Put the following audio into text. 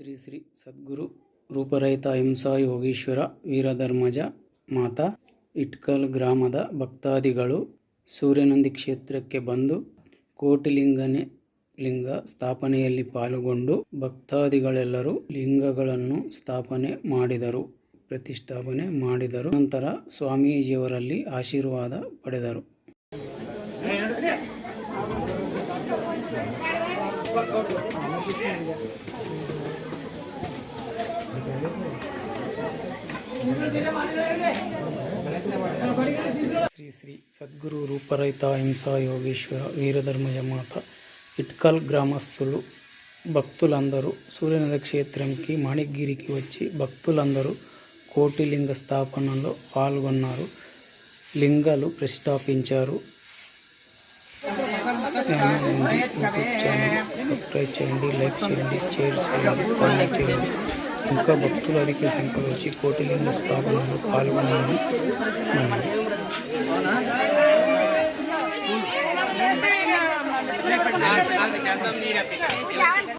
ಶ್ರೀ ಶ್ರೀ ಸದ್ಗುರು ರೂಪರಹಿತ ಅಹಿಂಸಾ ಯೋಗೀಶ್ವರ ವೀರಧರ್ಮಜ ಮಾತಾ ಇಟ್ಕಲ್ ಗ್ರಾಮದ ಭಕ್ತಾದಿಗಳು ಸೂರ್ಯನಂದಿ ಕ್ಷೇತ್ರಕ್ಕೆ ಬಂದು ಕೋಟಿಲಿಂಗನೆ ಲಿಂಗ ಸ್ಥಾಪನೆಯಲ್ಲಿ ಪಾಲ್ಗೊಂಡು ಭಕ್ತಾದಿಗಳೆಲ್ಲರೂ ಲಿಂಗಗಳನ್ನು ಸ್ಥಾಪನೆ ಮಾಡಿದರು, ಪ್ರತಿಷ್ಠಾಪನೆ ಮಾಡಿದರು. ನಂತರ ಸ್ವಾಮೀಜಿಯವರಲ್ಲಿ ಆಶೀರ್ವಾದ ಪಡೆದರು. శ్రీ శ్రీ సద్గురు రూపరహిత హింసా యోగేశ్వర వీరధర్మ జమాత ఇట్కల్ గ్రామస్తులు భక్తులందరూ సూర్యనక్షేత్రంకి మాణిగిరికి వచ్చి భక్తులందరూ కోటిలింగ స్థాపనలో పాల్గొన్నారు. లింగాలు ప్రతిష్టాపించారు సబ్స్క్రైబ్ చేయండి లైక్ చేయండి షేర్ చేయండి ఫాలో చేయండి. ఇంకా భక్తులు అధిక సంఖ్యలో వచ్చి కోటిలింగ స్థాపనలో పాల్గొనాలని మనవి.